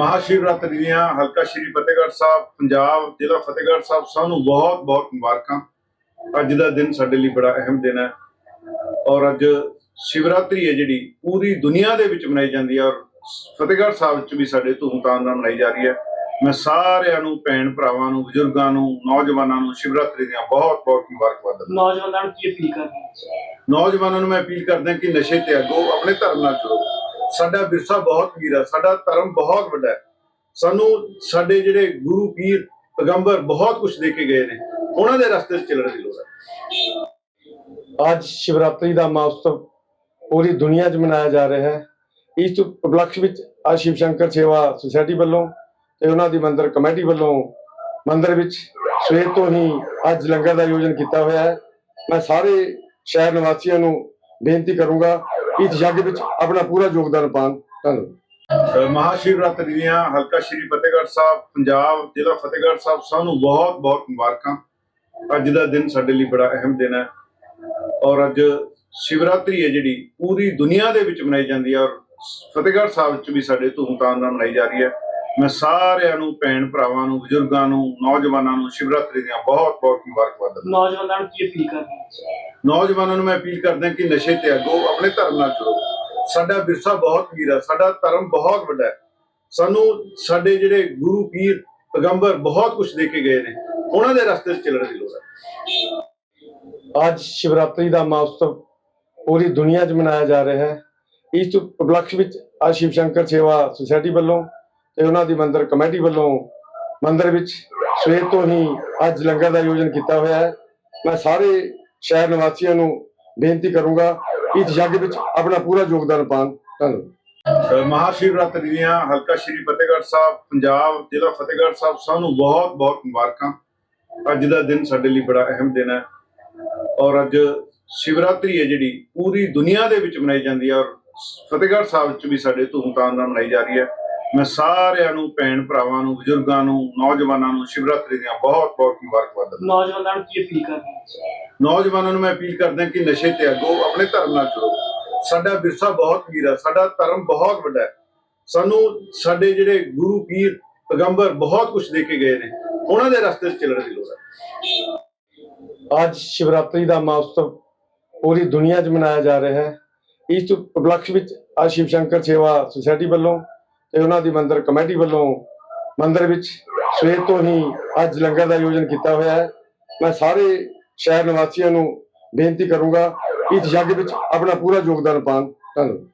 ਮਹਾਸ਼ਿਵਰਾਤਰੀ ਦੀਆਂ ਹਲਕਾ ਸ਼੍ਰੀ ਫਤਿਹਗੜ੍ਹ ਸਾਹਿਬ ਪੰਜਾਬ ਜ਼ਿਲ੍ਹਾ ਫਤਿਹਗੜ੍ਹ ਸਾਹਿਬ ਸਭ ਨੂੰ ਬਹੁਤ ਬਹੁਤ ਮੁਬਾਰਕਾਂ। ਅੱਜ ਦਾ ਦਿਨ ਸਾਡੇ ਲਈ ਬੜਾ ਅਹਿਮ ਦਿਨ ਹੈ ਔਰ ਅੱਜ ਸ਼ਿਵਰਾਤਰੀ ਹੈ ਜਿਹੜੀ ਪੂਰੀ ਦੁਨੀਆ ਦੇ ਵਿੱਚ ਮਨਾਈ ਜਾਂਦੀ ਹੈ ਔਰ ਫਤਿਹਗੜ੍ਹ ਸਾਹਿਬ ਵਿੱਚ ਵੀ ਸਾਡੇ ਧੂਮਧਾਮ ਨਾਲ ਮਨਾਈ ਜਾ ਰਹੀ ਹੈ। ਮੈਂ ਸਾਰਿਆਂ ਨੂੰ ਭੈਣ ਭਰਾਵਾਂ ਨੂੰ ਬਜ਼ੁਰਗਾਂ ਨੂੰ ਨੌਜਵਾਨਾਂ ਨੂੰ ਸ਼ਿਵਰਾਤਰੀ ਦੀਆਂ ਬਹੁਤ ਬਹੁਤ ਮੁਬਾਰਕਬਾਦ ਦਿੰਦਾ ਨੌਜਵਾਨਾਂ ਨੂੰ ਕੀ ਅਪੀਲ ਕਰਨੀ ਨੌਜਵਾਨਾਂ ਨੂੰ ਮੈਂ ਅਪੀਲ ਕਰਦਾ ਕਿ ਨਸ਼ੇ ਤਿਆਗੋ ਆਪਣੇ ਧਰਮ ਨਾਲ ਜੁੜੋ। ਸਾਡਾ ਵਿਰਸਾ ਬਹੁਤ ਵੀਰ ਸਾਡਾ ਧਰਮ ਬਹੁਤ ਵੱਡਾ ਹੈ। ਸਾਨੂੰ ਸਾਡੇ ਜਿਹੜੇ ਗੁਰੂ, ਪੀਰ, ਪੈਗੰਬਰ ਬਹੁਤ ਕੁਝ ਦੇ ਕੇ ਗਏ ਨੇ। ਉਹਨਾਂ ਦੇ ਰਸਤੇ 'ਚ ਚੱਲਣ ਦੀ ਲੋੜ ਹੈ। ਅੱਜ ਸ਼ਿਵਰਾਤਰੀ ਦਾ ਮਹੋਤਸਵ ਪੂਰੀ ਦੁਨੀਆ 'ਚ ਮਨਾਇਆ ਜਾ ਰਿਹਾ ਹੈ। ਇਸ ਉਪਲਕਸ਼ ਵਿੱਚ ਅੱਜ ਸ਼ਿਵ ਸ਼ੰਕਰ ਸੇਵਾ ਸੁਸਾਇਟੀ ਵੱਲੋਂ ਤੇ ਉਹਨਾਂ ਦੀ ਮੰਦਿਰ ਕਮੇਟੀ ਵੱਲੋਂ ਮੰਦਿਰ ਵਿੱਚ ਸਵੇਰ ਤੋਂ ਹੀ ਅੱਜ ਲੰਗਰ ਦਾ ਆਯੋਜਨ ਕੀਤਾ ਹੋਇਆ ਹੈ। ਮੈਂ ਸਾਰੇ ਸ਼ਹਿਰ ਨਿਵਾਸੀਆਂ ਨੂੰ ਬੇਨਤੀ ਕਰੂੰਗਾ ਇਸ ਯੱਗ ਵਿੱਚ ਆਪਣਾ ਪੂਰਾ ਯੋਗਦਾਨ ਪਾਉਣ ਧੰਨਵਾਦ ਮਹਾਸ਼ਿਵਰਾਤਰੀ ਦੀਆਂ ਹਲਕਾ ਸ਼੍ਰੀ ਫਤਿਹਗੜ੍ਹ ਸਾਹਿਬ, ਪੰਜਾਬ ਜ਼ਿਲ੍ਹਾ ਫਤਿਹਗੜ੍ਹ ਸਾਹਿਬ ਸਭ ਨੂੰ ਬਹੁਤ ਬਹੁਤ ਮੁਬਾਰਕਾਂ। ਅੱਜ ਦਾ ਦਿਨ ਸਾਡੇ ਲਈ ਬੜਾ ਅਹਿਮ ਦਿਨ ਹੈ। ਔਰ ਅੱਜ ਸ਼ਿਵਰਾਤਰੀ ਹੈ ਜਿਹੜੀ ਪੂਰੀ ਦੁਨੀਆ ਦੇ ਵਿੱਚ ਮਨਾਈ ਜਾਂਦੀ ਹੈ ਔਰ ਫਤਿਹਗੜ੍ਹ ਸਾਹਿਬ ਵਿੱਚ ਵੀ ਸਾਡੇ ਧੂਮਧਾਮ ਨਾਲ ਮਨਾਈ ਜਾ ਰਹੀ ਹੈ। ਮੈਂ ਸਾਰਿਆਂ ਨੂੰ ਭੈਣ ਭਰਾਵਾਂ ਨੂੰ ਬਜ਼ੁਰਗਾਂ ਨੂੰ ਨੌਜਵਾਨਾਂ ਨੂੰ ਸ਼ਿਵਰਾਤਰੀ ਦੀਆਂ ਬਹੁਤ ਬਹੁਤ ਮੁਬਾਰਕਬਾਦ ਦਿੰਦਾ। ਨੌਜਵਾਨਾਂ ਨੂੰ ਕੀ ਅਪੀਲ ਕਰਨੀ ਹੈ? ਨੌਜਵਾਨਾਂ ਨੂੰ ਮੈਂ ਅਪੀਲ ਕਰਦਾ ਕਿ ਨਸ਼ੇ ਤਿਆਗੋ ਆਪਣੇ ਧਰਮ ਨਾਲ ਜੁੜੋ। ਸਾਡਾ ਵਿਰਸਾ ਬਹੁਤ ਵੀਰ ਹੈ ਸਾਡਾ ਧਰਮ ਬਹੁਤ ਵੱਡਾ ਹੈ। ਸਾਨੂੰ ਸਾਡੇ ਜਿਹੜੇ ਗੁਰੂ ਪੀਰ ਪੈਗੰਬਰ ਬਹੁਤ ਕੁਝ ਦੇ ਕੇ ਗਏ ਨੇ। ਉਹਨਾਂ ਦੇ ਰਸਤੇ 'ਚ ਚੱਲਣ ਦੀ ਲੋੜ ਹੈ। ਅੱਜ ਸ਼ਿਵਰਾਤਰੀ ਦਾ ਮਹੋਤਸਵ ਪੂਰੀ ਦੁਨੀਆ 'ਚ ਮਨਾਇਆ ਜਾ ਰਿਹਾ ਹੈ। ਇਸ ਉਪਲਕਸ਼ ਵਿੱਚ ਅੱਜ ਸ਼ਿਵ ਸ਼ੰਕਰ ਸੇਵਾ ਸੁਸਾਇਟੀ ਵੱਲੋਂ ਤੇ ਉਹਨਾਂ ਦੀ ਮੰਦਰ ਕਮੇਟੀ ਵੱਲੋਂ ਮੰਦਰ ਵਿੱਚ ਸਵੇਰ ਤੋਂ ਹੀ ਅੱਜ ਲੰਗਰ ਦਾ ਆਯੋਜਨ ਕੀਤਾ ਹੋਇਆ ਹੈ। ਮੈਂ ਸਾਰੇ ਸ਼ਹਿਰ ਨਿਵਾਸੀਆਂ ਨੂੰ ਬੇਨਤੀ ਕਰੂੰਗਾ ਕਿ ਇਸ ਯੱਗ ਵਿੱਚ ਆਪਣਾ ਪੂਰਾ ਯੋਗਦਾਨ ਪਾਉਣ। ਧੰਨਵਾਦ। ਅਹ ਮਹਾਸ਼ਿਵਰਾਤਰੀ ਦੀਆਂ ਹਲਕਾ ਸ਼੍ਰੀ ਫਤਿਹਗੜ੍ਹ ਸਾਹਿਬ, ਪੰਜਾਬ ਜ਼ਿਲ੍ਹਾ ਫਤਿਹਗੜ੍ਹ ਸਾਹਿਬ ਸਭ ਨੂੰ ਬਹੁਤ ਬਹੁਤ ਮੁਬਾਰਕਾਂ। ਅੱਜ ਦਾ ਦਿਨ ਸਾਡੇ ਲਈ ਬੜਾ ਅਹਿਮ ਦਿਨ ਹੈ। ਔਰ ਅੱਜ ਸ਼ਿਵਰਾਤਰੀ ਹੈ ਜਿਹੜੀ ਪੂਰੀ ਦੁਨੀਆ ਦੇ ਵਿੱਚ ਮਨਾਈ ਜਾਂਦੀ ਹੈ ਔਰ ਫਤਿਹਗੜ੍ਹ ਸਾਹਿਬ ਵਿੱਚ ਵੀ ਸਾਡੇ ਧੂਮਧਾਮ ਨਾਲ ਮਨਾਈ ਜਾ ਰਹੀ ਹੈ। ਮੈਂ ਸਾਰਿਆਂ ਨੂੰ ਭੈਣ ਭਰਾਵਾਂ ਨੂੰ ਬਜ਼ੁਰਗਾਂ ਨੂੰ ਨੌਜਵਾਨਾਂ ਨੂੰ ਸ਼ਿਵਰਾਤਰੀ ਦੀਆਂ ਬਹੁਤ ਬਹੁਤ ਮੁਬਾਰਕਬਾਦ ਦਿੰਦਾ। ਨੌਜਵਾਨਾਂ ਨੂੰ ਕੀ ਅਪੀਲ ਕਰਨੀ ਹੈ? ਨੌਜਵਾਨਾਂ ਨੂੰ ਮੈਂ ਅਪੀਲ ਕਰਦਾ ਕਿ ਨਸ਼ੇ ਤਿਆਗੋ ਆਪਣੇ ਧਰਮ ਨਾਲ ਜੁੜੋ। ਸਾਡਾ ਵਿਰਸਾ ਬਹੁਤ ਵੀਰ ਸਾਡਾ ਧਰਮ ਬਹੁਤ ਵੱਡਾ ਹੈ। ਸਾਨੂੰ ਸਾਡੇ ਜਿਹੜੇ ਗੁਰੂ ਪੀਰ ਪੈਗੰਬਰ ਬਹੁਤ ਕੁਝ ਦੇ ਕੇ ਗਏ ਨੇ। ਉਹਨਾਂ ਦੇ ਰਸਤੇ 'ਚ ਚੱਲਣ ਦੀ ਲੋੜ ਹੈ। ਅੱਜ ਸ਼ਿਵਰਾਤਰੀ ਦਾ ਮਹੋਤਸਵ ਪੂਰੀ ਦੁਨੀਆ 'ਚ ਮਨਾਇਆ ਜਾ ਰਿਹਾ ਹੈ। ਇਸ ਉਪਲਕਸ਼ ਵਿੱਚ ਅੱਜ ਸ਼ਿਵ ਸ਼ੰਕਰ ਸੇਵਾ ਸੁਸਾਇਟੀ ਵੱਲੋਂ ਤੇ ਉਹਨਾਂ ਦੀ ਮੰਦਰ ਕਮੇਟੀ ਵੱਲੋਂ ਮੰਦਰ ਵਿੱਚ ਸਵੇਰ ਤੋਂ ਹੀ ਅੱਜ ਲੰਗਰ ਦਾ ਆਯੋਜਨ ਕੀਤਾ ਹੋਇਆ ਹੈ। ਮੈਂ ਸਾਰੇ ਸ਼ਹਿਰ ਨਿਵਾਸੀਆਂ ਨੂੰ ਬੇਨਤੀ ਕਰੂੰਗਾ ਇਸ ਯੱਗ ਵਿੱਚ ਆਪਣਾ ਪੂਰਾ ਯੋਗਦਾਨ ਪਾਉਣ। ਧੰਨਵਾਦ।